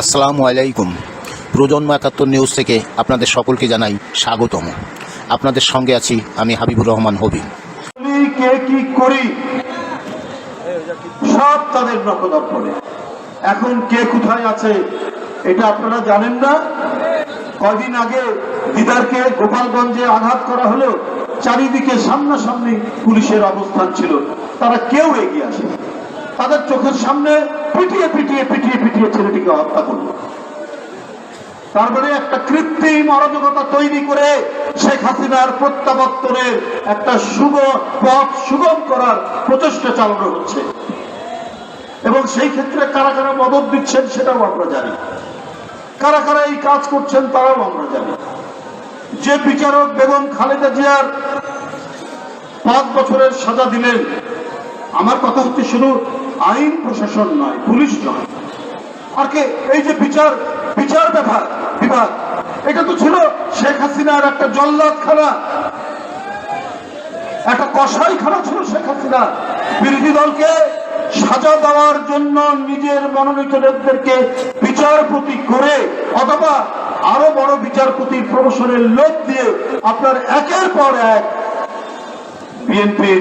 আসসালামু আলাইকুম। প্রজন্ম একাত্তর নিউজ থেকে আপনাদের সকলকে জানাই স্বাগতম। আপনাদের সঙ্গে আছি আমি হাবিবুর রহমান হবি। করি, সব তাদের নখদর্পণে। এখন কে কোথায় আছে এটা আপনারা জানেন না। কয়দিন আগে দিদারকে গোপালগঞ্জে আঘাত করা হলো চারিদিকে সামনাসামনি পুলিশের অবস্থান ছিল। তারা কেউ এগিয়ে আসে তাদের চোখের সামনে পিটিয়ে পিটিয়ে পিটিয়ে পিটিয়ে ছেলেটিকে হত্যা করল। তারপরে একটা কৃত্রিম অরাজকতা তৈরি করে শেখ হাসিনার প্রত্যাবর্তনের একটা শুভ পথ সুগম করার প্রচেষ্টা চালানো হচ্ছে। এবং সেই ক্ষেত্রে কারা কারা মদত দিচ্ছেন সেটাও আমরা জানি। কারা কারা এই কাজ করছেন তারাও আমরা জানি। যে বিচারক বেগম খালেদা জিয়ার পাঁচ বছরের সাজা দিলেন, আমার কথা হচ্ছে শুধু আইন প্রশাসন নয়, পুলিশ নয়। আর কে, এই যে বিচার বিচার বিভাগ বিভাগ, এটা তো ছিল শেখ হাসিনার একটা জল্লাদখানা। একটা কসাইখানা ছিল শেখ হাসিনা বিরোধী দলকে সাজা দেওয়ার জন্য নিজের মনোনীত নেতাদেরকে বিচারপতি করে, অথবা আরও বড় বিচারপতি প্রমোশনের লোক দিয়ে আপনার একের পর এক বিএনপির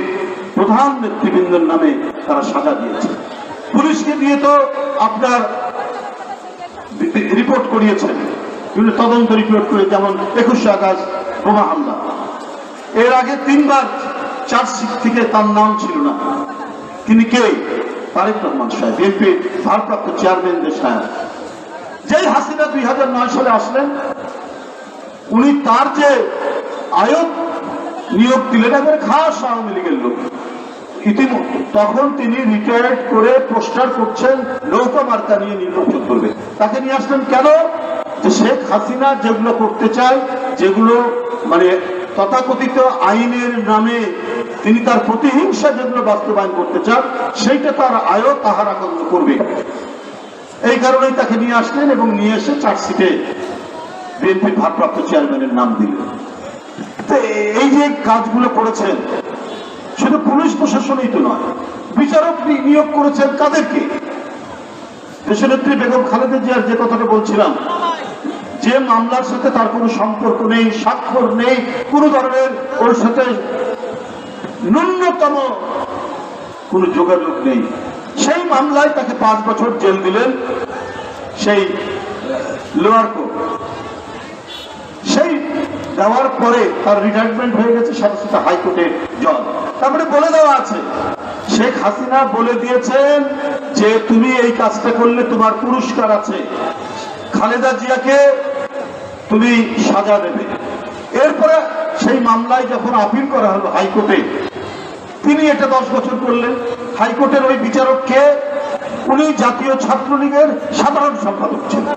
প্রধান নেতৃবৃন্দের নামে তারা সাজা দিয়েছে। পুলিশকে দিয়ে তো আপনার রিপোর্ট করিয়েছেন। বিভিন্ন তদন্ত রিপোর্ট করে যেমন একুশে আগস্ট বোমা হামলা। এর আগে তিনবার চার্জশিট থেকে তার নাম ছিল না। তিনি কে? তারেক রহমান সাহেব, বিএনপি ভারপ্রাপ্ত চেয়ারম্যানদের সাহেব। যেই হাসিনা দুই হাজার নয় সালে আসলেন, উনি তার যে আয়োগ নিয়োগ দিলেন, একবারে খাস আওয়ামী লীগের লোক। ইতিমধ্যে। তখন তিনি রিটায়ার্ড করে পোস্টার করছেন, নৌকা মার্কা নিয়ে নির্বাচন করবে। তাকে নিয়ে আসলেন কেন? যে শেখ হাসিনা যেগুলো করতে চায়, যেগুলো মানে তথাকথিত আইনের নামে তিনি তার প্রতিহিংসা যেগুলো বাস্তবায়ন করতে চান, সেইটা তার আয়ও তাহারা করবে। এই কারণেই তাকে নিয়ে আসলেন এবং নিয়ে এসে চার্জশিটে বিএনপির ভারপ্রাপ্ত চেয়ারম্যানের নাম দিলেন। এই যে কাজগুলো করেছেন শুধু পুলিশ প্রশাসনই তো নয় বিচারক নিয়োগ করেছেন কাদেরকে? দেশনেত্রী বেগম খালেদা জিয়ার যে কথাটা বলছিলাম, যে মামলার সাথে তার কোনো সম্পর্ক নেই, স্বাক্ষর নেই, কোনো ধরনের ওর সাথে ন্যূনতম কোনো যোগাযোগ নেই। সেই মামলায় তাকে পাঁচ বছর জেল দিলেন সেই লোয়ার কোর্ট। সেই দেওয়ার পরে তার রিটায়ারমেন্ট হয়ে গেছে সাথে সাথে হাইকোর্টে জল তারপরে বলে দেওয়া আছে, শেখ হাসিনা বলে দিয়েছেন যে তুমি এই কাজটা করলে তোমার পুরস্কার আছে। খালেদা জিয়াকে তুমি সাজা দেবে। এরপরে সেই মামলায় যখন আপিল করা হলো হাইকোর্টে, তিনি এটা দশ বছর করলেন। হাইকোর্টের ওই বিচারককে উনি জাতীয় ছাত্রলীগের সাধারণ সম্পাদক ছিলেন।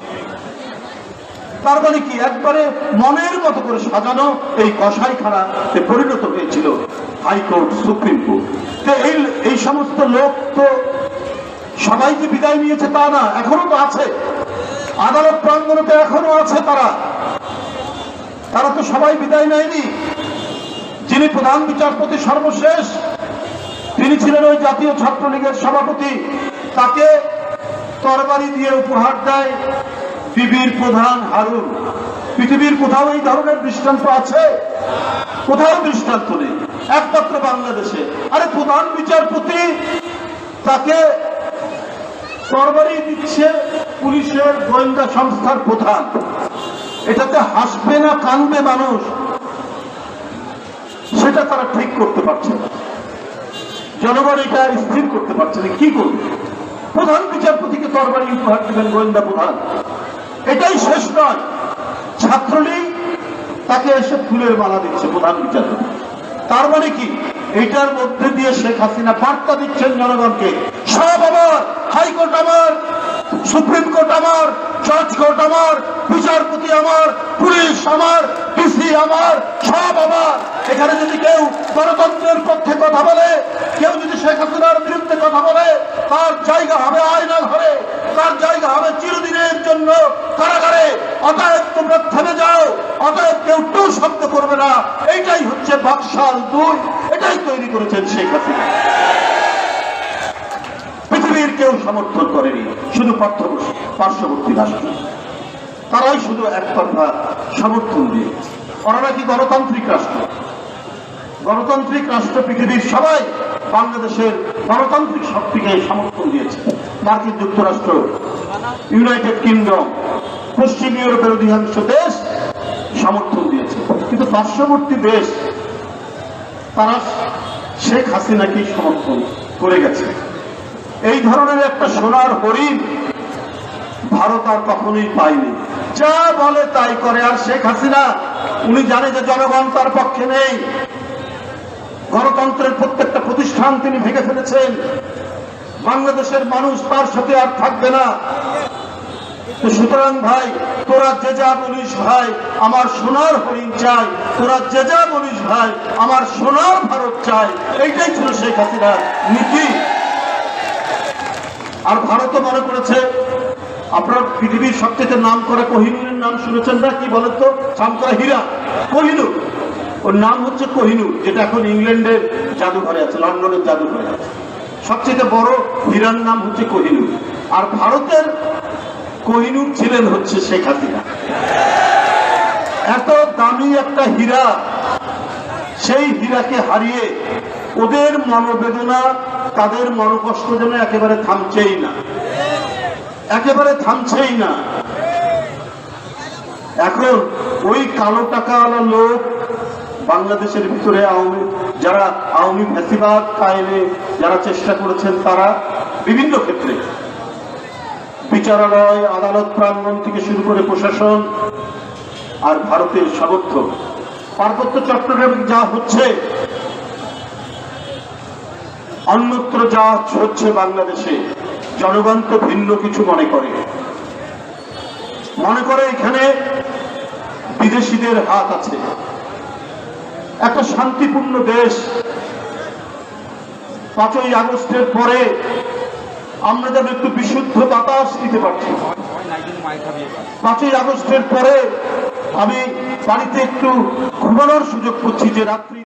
তার মানে কি? একবারে মনের মতো করে সাজানো এই কসাইখানাতে পরিণত হয়েছিল হাইকোর্ট, সুপ্রিম কোর্ট। এই সমস্ত লোক তো সবাই যে বিদায় নিয়েছে তা না, এখনও তো আছে। আদালত প্রাঙ্গণে তো এখনও আছে তারা। তারা তো সবাই বিদায় নেয়নি। যিনি প্রধান বিচারপতি সর্বশেষ, তিনি ছিলেন ওই জাতীয় ছাত্রলীগের সভাপতি। তাকে তরবারি দিয়ে উপহার দেয়। বিবির প্রধান হারুন। পৃথিবীর কোথাও এই ধরনের দৃষ্টান্ত আছে? কোথাও দৃষ্টান্ত নেই। একমাত্র বাংলাদেশে। আরে প্রধান বিচারপতি তাকে তরবারি দিচ্ছে পুলিশের গোয়েন্দা সংস্থার প্রধান। এটাতে হাসবে না, কানবে মানুষ। সেটা তারা ঠিক করতে পারছে না। জনগণ এটা স্থির করতে পারছে না। কি করবে? প্রধান বিচারপতিকে তরবারি উপহার দেবেন গোয়েন্দা প্রধান। এটাই শেষ নয়। ছাত্রলীগ তাকে এসে ফুলের মালা দিচ্ছে প্রধান বিচারপতি। তার মানে কি? এইটার মধ্যে দিয়ে শেখ হাসিনা বার্তা দিচ্ছেন জনগণকে, সব আমার, হাইকোর্ট আমার, সুপ্রিম কোর্ট আমার, জজ কোর্ট আমার, বিচারপতি আমার, পুলিশ আমার, ডিসি আমার, সব আমার। এখানে যদি কেউ গণতন্ত্রের পক্ষে কথা বলে, কেউ যদি শেখ হাসিনার বিরুদ্ধে কথা বলে, তার জায়গা হবে আয়না ঘরে। তার জায়গা হবে চিরদিনের জন্য? কারাগারে অতএব তোমরা থেমে যাও, অতএব কেউ টু শব্দ করবে না। এইটাই হচ্ছে বাকশাল দুই। এটাই তৈরি করেছেন শেখ হাসিনা। পৃথিবীর কেউ সমর্থন করেনি, শুধু পার্শ্ববর্তী রাষ্ট্র। তারাই শুধু একতরফা সমর্থন দিয়ে। ওরা নাকি গণতান্ত্রিক রাষ্ট্র। গণতান্ত্রিক রাষ্ট্র পৃথিবীর সবাই বাংলাদেশের গণতান্ত্রিক শক্তিকে সমর্থন দিয়েছে। মার্কিন যুক্তরাষ্ট্র, ইউনাইটেড কিংডম, পশ্চিম ইউরোপের অধিকাংশ দেশ সমর্থন দিয়েছে। কিন্তু পার্শ্ববর্তী দেশ, তারা শেখ হাসিনাকে সমর্থন করে গেছে। এই ধরনের একটা সোনার হরিণ ভারত আর কখনোই পায়নি। যা বলে তাই করে। আর শেখ হাসিনা, উনি জানে যে জনগণ তার পক্ষে নেই। গণতন্ত্রের প্রত্যেকটা প্রতিষ্ঠান তিনি ভেঙে ফেলেছেন। বাংলাদেশের মানুষ তার সাথে আর থাকবে না। সুতরাং ভাই, তোরা যে যা বলিস ভাই, আমার সোনার হরিণ চাই। তোরা যে যা বলিস ভাই, আমার সোনার ভারত চাই। এইটাই ছিল শেখ হাসিনার নীতি। আর ভারতও মনে করেছে, আপনার পৃথিবীর সবচেয়ে নাম করে কোহিনুরের নাম শুনেছেন না? কি বলেন তো নাম করা হীরা। কোহিনুর। ওর নাম হচ্ছে কোহিনুর, যেটা এখন ইংল্যান্ডের জাদুঘরে আছে, লন্ডনের জাদুঘরে আছে। সবচেয়ে বড় হীরার নাম হচ্ছে কোহিনুর। আর ভারতের কোহিনুর ছিলেন হচ্ছে শেখ হাসিনা। এত দামি একটা হীরা, সেই হীরাকে হারিয়ে ওদের মনোবেদনা, তাদের মনোকষ্ট যেন একেবারে থামছেই না। একেবারে থামছেই না। এখন ওই কালো টাকাওয়ালা লোক বাংলাদেশের ভিতরে আওয়ামী যারা আওয়ামী ফ্যাসিবাদ কায়েমে যারা চেষ্টা করেছেন তারা বিভিন্ন ক্ষেত্রে বিচারালয়, আদালত, প্রাঙ্গণ থেকে শুরু করে প্রশাসন আর ভারতের সমর্থক পার্বত্য চট্টগ্রামে যা হচ্ছে, অন্যত্র যা হচ্ছে বাংলাদেশে, জনগণ তো ভিন্ন কিছু মনে করে। মনে করে এখানে বিদেশিদের হাত আছে। একটা শান্তিপূর্ণ দেশ। পাঁচই আগস্টের পরে আমরা যেন একটু বিশুদ্ধ বাতাস দিতে পারছি। পাঁচই আগস্টের পরে আমি বাড়িতে একটু ঘুমানোর সুযোগ করছি যে রাত্রি